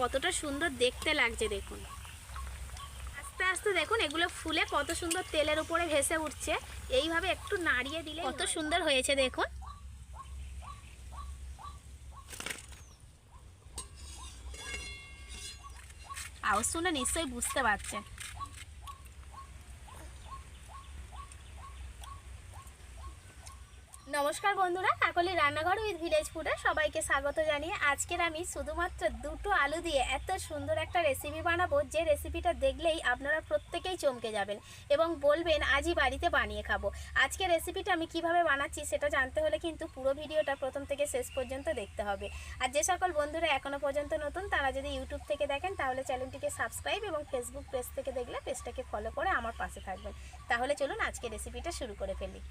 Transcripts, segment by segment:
কতটা সুন্দর দেখতে লাগছে দেখুন। আস্তে আস্তে দেখুন এগুলো ফুলে কত সুন্দর তেলের উপরে ভেসে উঠছে। এইভাবে একটু নাড়িয়ে দিলে কত সুন্দর হয়েছে দেখুন। আওয়াজ শুনে নিশ্চয়ই বুঝতে পারছেন। নমস্কার বন্ধুরা কাকলি রান্নাঘর উইথ ভিলেজ ফুডে সবাইকে স্বাগত জানিয়ে আজকের আমি শুধুমাত্র দুটো আলু দিয়ে এত সুন্দর একটা রেসিপি বানাবো, যে রেসিপিটা দেখলেই আপনারা প্রত্যেকেই চমকে যাবেন এবং বলবেন, আজই বাড়িতে বানিয়ে খাব। আজকে রেসিপিটা আমি কীভাবে বানাচ্ছি সেটা জানতে হলে কিন্তু পুরো ভিডিওটা প্রথম থেকে শেষ পর্যন্ত দেখতে হবে। আর যে সকল বন্ধুরা এখনও পর্যন্ত নতুন, তারা যদি ইউটিউব থেকে দেখেন, তাহলে চ্যানেলটিকে সাবস্ক্রাইব এবং ফেসবুক পেজ থেকে দেখলে পেজটাকে ফলো করে আমার পাশে থাকবেন। তাহলে চলুন আজকে রেসিপিটা শুরু করে ফেলি।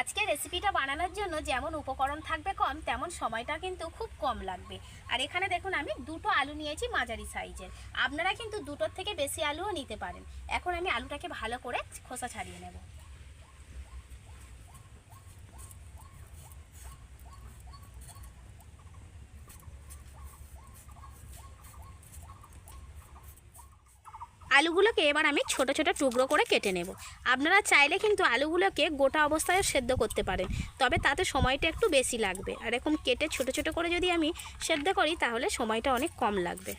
আজকে রেসিপিটা বানানোর জন্য যেমন উপকরণ থাকবে কম, তেমন সময়টা কিন্তু খুব কম লাগবে। আর এখানে দেখুন, আমি দুটো আলু নিয়েছি মাঝারি সাইজের। আপনারা কিন্তু দুটোর থেকে বেশি আলুও নিতে পারেন। এখন আমি আলুটাকে ভালো করে খোসা ছাড়িয়ে নেব। আলুগুলোকে এবার আমি ছোট ছোট টুকরো করে কেটে নেব। আপনারা চাইলে কিন্তু আলুগুলোকে গোটা অবস্থায় সেদ্ধ করতে পারেন, তবে তাতে সময়টা একটু বেশি লাগবে। আর এরকম কেটে ছোট ছোট করে যদি আমি সেদ্ধ করি, তাহলে সময়টা অনেক কম লাগবে।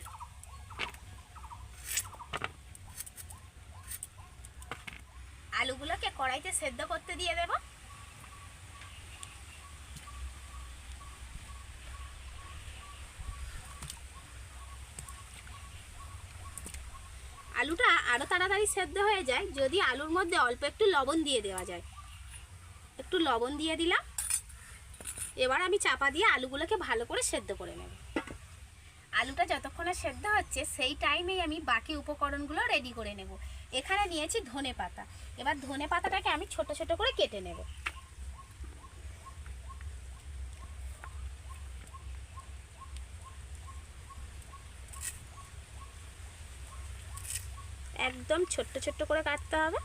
আলুগুলোকে কড়াইতে সেদ্ধ করতে দিয়ে দেব আলুটা আরও তাড়াতাড়ি সেদ্ধ হয়ে যায়, যদি আলুর মধ্যে অল্প একটু লবণ দিয়ে দেওয়া যায়। একটু লবণ দিয়ে দিলাম। এবার আমি চাপা দিয়ে আলুগুলোকে ভালো করে সেদ্ধ করে নেব। আলুটা যতক্ষণে সেদ্ধ হচ্ছে, সেই টাইমেই আমি বাকি উপকরণগুলো রেডি করে নেব। এখানে নিয়েছি ধনে পাতা এবার ধনে পাতাটাকে আমি ছোট ছোট করে কেটে নেব। একদম ছোট্ট ছোট্ট করে কাটতে হবে।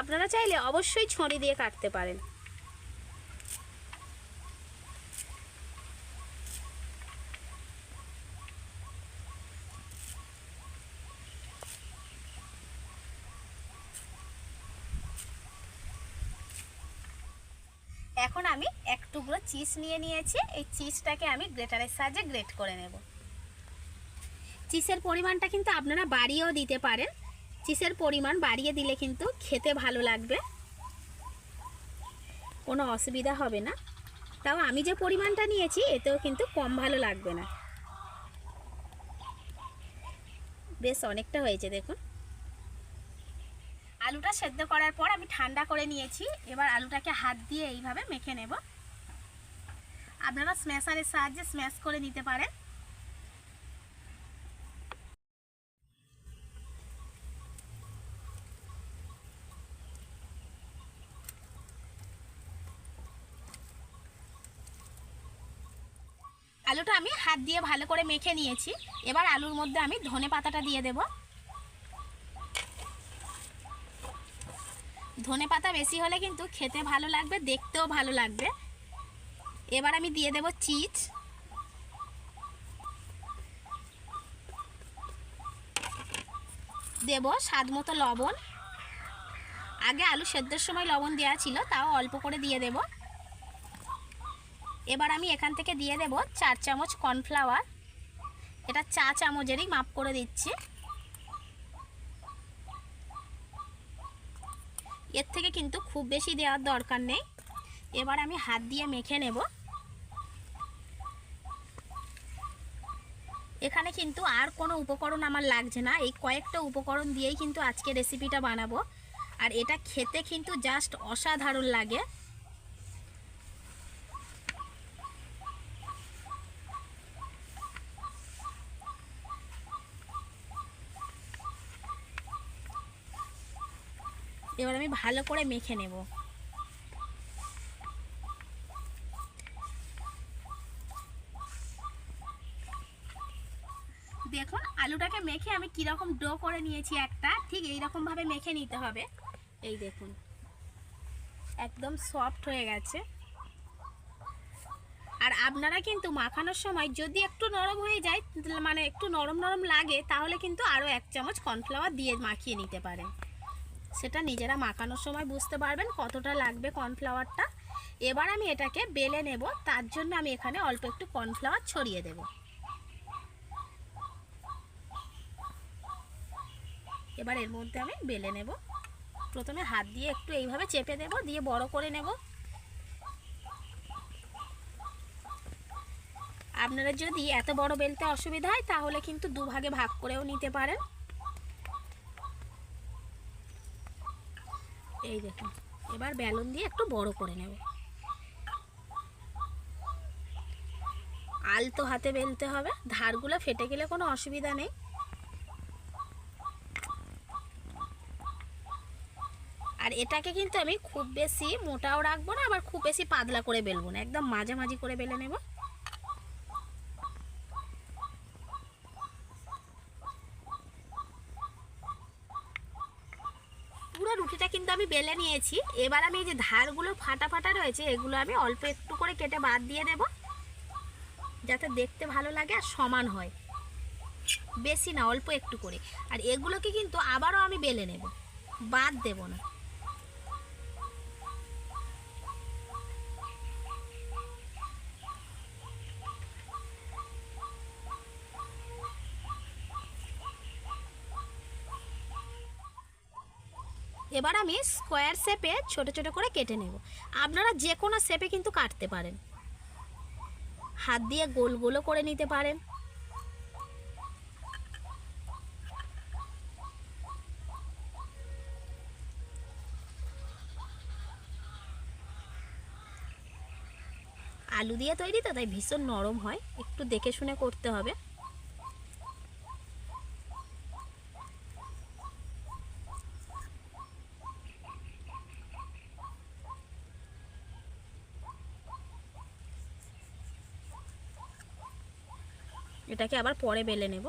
আপনারা চাইলে অবশ্যই ছড়ি দিয়ে কাটতে পারেন। এখন আমি এক টুকরো চিজ নিয়ে নিয়েছি। এই চিজটাকে আমি গ্রেটারের সাহায্যে গ্রেট করে নেব। চিজের পরিমাণটা কিন্তু আপনারা বাড়িয়েও দিতে পারেন। চিসের পরিমাণ বাড়িয়ে দিলে কিন্তু খেতে ভালো লাগবে। কোনো অসুবিধা হবে না। তাও আমি যে পরিমাণটা নিয়েছি, এতেও কিন্তু কম ভালো লাগবে না। বেশ অনেকটা হয়েছে, দেখুন। আলুটা সেদ্ধ করার পর আমি ঠান্ডা করে নিয়েছি। এবার আলুটাকে হাত দিয়ে এইভাবে মেখে নেব। আপনারা স্ম্যাশারের সাহায্যে স্ম্যাশ করে নিতে পারেন আলুটা আমি হাত দিয়ে ভালো করে মেখে নিয়েছি। এবার আলুর মধ্যে আমি ধনে পাতাটা দিয়ে দেব। ধনে পাতা বেশি হলে কিন্তু খেতে ভালো লাগবে, দেখতেও ভালো লাগবে। এবার আমি দিয়ে দেব চিজ। দেব স্বাদ মতো লবণ। আগে আলু সেদ্ধর সময় লবণ দেওয়া ছিল, তাও অল্প করে দিয়ে দেবো। এবার আমি এখান থেকে দিয়ে দেব চার চামচ কর্নফ্লাওয়ার। এটা চা চামচেরই মাপ করে দিচ্ছি। এর থেকে কিন্তু খুব বেশি দেওয়ার দরকার নেই। এবার আমি হাত দিয়ে মেখে নেব। এখানে কিন্তু আর কোনো উপকরণ আমার লাগছে না। এই কয়েকটা উপকরণ দিয়েই কিন্তু আজকে রেসিপিটা বানাবো। আর এটা খেতে কিন্তু জাস্ট অসাধারণ লাগে। এবার আমি ভালো করে মেখে নেব। দেখুন, আলুটাকে মেখে আমি কীরকম ডো করে নিয়েছি একটা, ঠিক এই ভাবে মেখে নিতে হবে। এই দেখুন, একদম সফট হয়ে গেছে। আর আপনারা কিন্তু মাখানোর সময় যদি একটু নরম হয়ে যায় মানে একটু নরম নরম লাগে, তাহলে কিন্তু আরও এক চামচ কর্নফ্লাওয়ার দিয়ে মাখিয়ে নিতে পারেন। সেটা নিজেরা মাখানোর সময় বুঝতে পারবেন কতটা লাগবে কর্নফ্লাওয়ারটা। এবার আমি এটাকে বেলে নেব, তার জন্য আমি এখানে অল্প একটু কর্নফ্লাওয়ার ছড়িয়ে দেব। এবার এর মধ্যে আমি বেলে নেব। প্রথমে হাত দিয়ে একটু এইভাবে চেপে দেব, দিয়ে বড় করে নেব। আপনারা যদি এত বড় বেলতে অসুবিধা হয়, তাহলে কিন্তু দুভাগে ভাগ করেও নিতে পারেন। এই দেখুন এবার বেলুন দিয়ে একটু বড় করে নেব। আলতো হাতে বেলতে হবে, ধারগুলো ফেটে গেলে কোনো অসুবিধা নেই। আর এটাকে কিন্তু আমি খুব বেশি মোটাও রাখব না, আবার খুব বেশি পাতলা করে বেলবো না, একদম মাঝামাঝি করে বেলে নেব পুরো রুটিটা কিন্তু আমি বেলে নিয়েছি। এবার আমি এই যে ধারগুলো ফাটা ফাটা রয়েছে, এগুলো আমি অল্প একটু করে কেটে বাদ দিয়ে দেব, যাতে দেখতে ভালো লাগে আর সমান হয়। বেশি না, অল্প একটু করে। আর এগুলোকে কিন্তু আবারও আমি বেলে নেব। বাদ দেব না। এবার আমি স্কোয়ার শেপে ছোট ছোট করে কেটে নেব। আপনারা যে কোনো শেপে কিন্তু কাটতে পারেন। হাত দিয়ে গোল গোলও করে নিতে পারেন। আলু দিয়ে তৈরি তো, তাই ভীষণ নরম হয়। একটু দেখে শুনে করতে হবে। এটাকে আবার পরে বেলে নেব।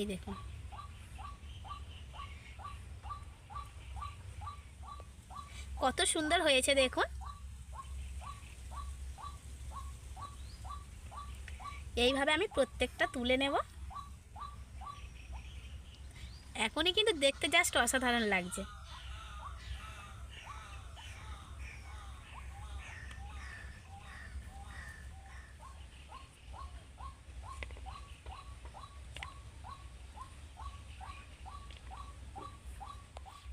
এই দেখুন। কত সুন্দর হয়েছে দেখুন। এইভাবে আমি প্রত্যেকটা তুলে নেব। এখনই কিন্তু দেখতে জাস্ট অসাধারণ লাগছে।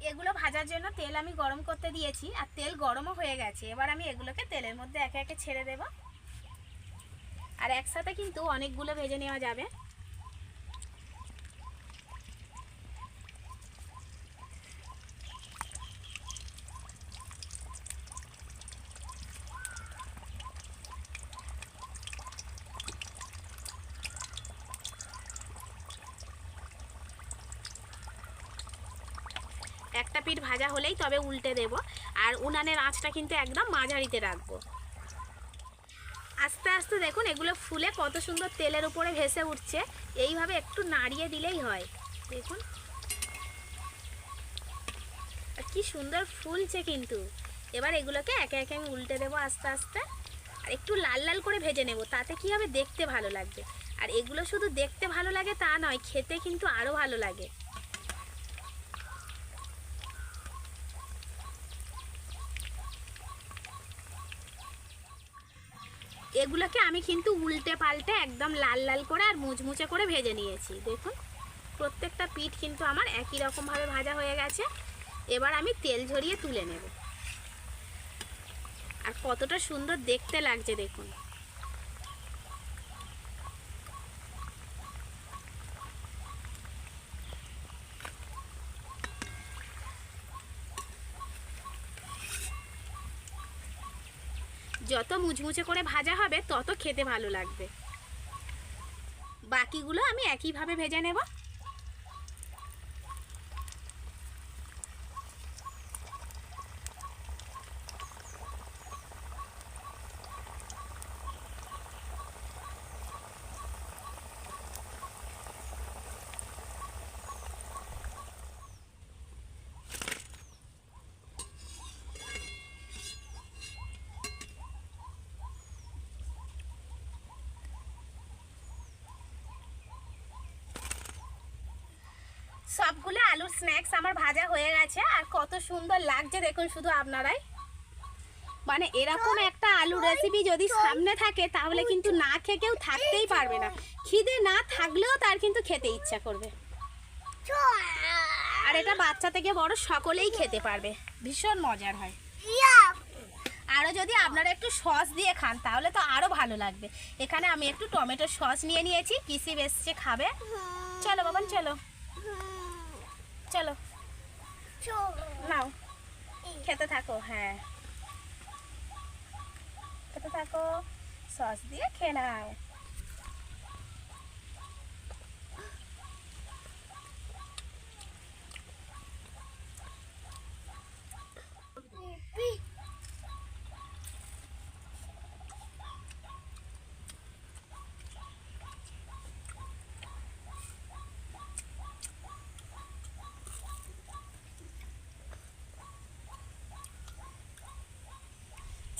এগুলো ভাজার জন্য তেল আমি গরম করতে দিয়েছি, আর তেল গরমও হয়ে গেছে। এবার আমি এগুলোকে তেলের মধ্যে একে একে ছেড়ে দেব। আর একসাথে কিন্তু অনেকগুলো ভেজে নেওয়া যাবে একটা পিঠ ভাজা হলেই তবে উল্টে দেব। আর উনানের আঁচটা কিন্তু একদম মাঝারিতে রাখব। আস্তে আস্তে দেখুন, এগুলো ফুলে কত সুন্দর তেলের উপরে ভেসে উঠছে। এইভাবে একটু নাড়িয়ে দিলেই হয়। দেখুন। কি সুন্দর ফুলছে কিন্তু। এবার এগুলোকে একে একে আমি উল্টে দেবো আস্তে আস্তে। আর একটু লাল লাল করে ভেজে নেব, তাতে কি হবে? দেখতে ভালো লাগবে। আর এগুলো শুধু দেখতে ভালো লাগে তা নয়, খেতে কিন্তু আরও ভালো লাগে। এগুলোকে আমি কিন্তু উল্টে পাল্টে একদম লাল লাল করে আর মুচমুচে করে ভেজে নিয়েছি। দেখুন, প্রত্যেকটা পিঠ কিন্তু আমার একই রকমভাবে ভাজা হয়ে গেছে। এবার আমি তেল ঝরিয়ে তুলে নেব। আর কতটা সুন্দর দেখতে লাগছে, দেখুন। যত মুচমুচে করে ভাজা হবে তত খেতে ভালো লাগবে। বাকিগুলো আমি একইভাবে ভেজে নেব। সবগুলো আলুর স্ন্যাক্স আমার ভাজা হয়ে গেছে, আর কত সুন্দর লাগছে দেখুন শুধু আপনারাই। মানে এরকম একটা আলু রেসিপি যদি সামনে থাকে, তাহলে কিন্তু না খেয়ে কেউ থাকতেই পারবে না। খিদে না থাকলেও তার কিন্তু খেতে ইচ্ছা করবে। আর এটা বাচ্চা থেকে বড় সকলেই খেতে পারবে। ভীষণ মজার হয়। আরও যদি আপনারা একটু সস দিয়ে খান, তাহলে তো আরও ভালো লাগবে। এখানে আমি একটু টমেটো সস নিয়ে নিয়েছি কিসি এসছে খাবে। চলো বাবান, চলো। চলো। নাও। খেতে থাকো হ্যাঁ। খেতে থাকো। সস দিয়ে খেয়ে নাও।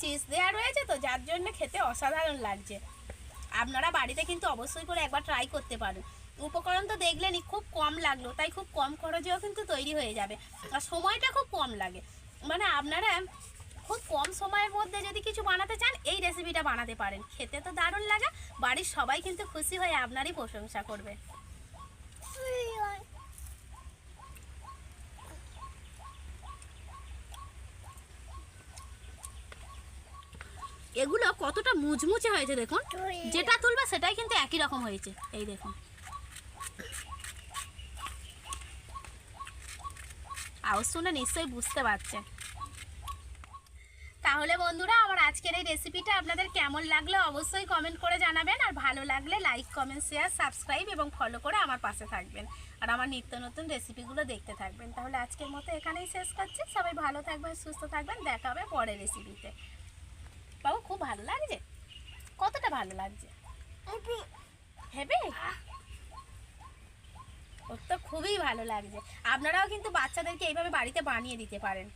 চিজ দেওয়া রয়েছে তো, যার জন্য খেতে অসাধারণ লাগছে। আপনারা বাড়িতে কিন্তু অবশ্যই করে একবার ট্রাই করতে পারেন। উপকরণ তো দেখলেনই, খুব কম লাগল, তাই খুব কম খরচেও কিন্তু তৈরি হয়ে যাবে। আর সময়টা খুব কম লাগে। মানে আপনারা খুব কম সময়ের মধ্যে যদি কিছু বানাতে চান, এই রেসিপিটা বানাতে পারেন। খেতে তো দারুণ লাগে, বাড়ির সবাই কিন্তু খুশি হয়ে আপনারই প্রশংসা করবে। এগুলো কতটা মুচমুচে হয়েছে দেখুন। যেটা তুলবে সেটাই কিন্তু একই রকম হয়েছে। এই দেখুন। আওয়াজ শুনে নিশ্চয়ই বুঝতে পারছেন তাহলে বন্ধুরা আমার আজকের এই রেসিপিটা আপনাদের কেমন লাগল অবশ্যই কমেন্ট করে জানাবেন। আর ভালো লাগলে লাইক কমেন্ট শেয়ার সাবস্ক্রাইব এবং ফলো করে আমার পাশে থাকবেন। আর আমার নিত্য নতুন রেসিপিগুলো দেখতে থাকবেন। তাহলে আজকের মতো এখানেই শেষ করছি। সবাই ভালো থাকবেন সুস্থ থাকবেন। দেখা হবে পরের রেসিপিতে ভালো লাগছে? কতটা ভালো লাগছে? হেবে? ওর তো খুবই ভালো লাগছে। আপনারাও কিন্তু বাচ্চাদেরকে এইভাবে বাড়িতে বানিয়ে দিতে পারেন।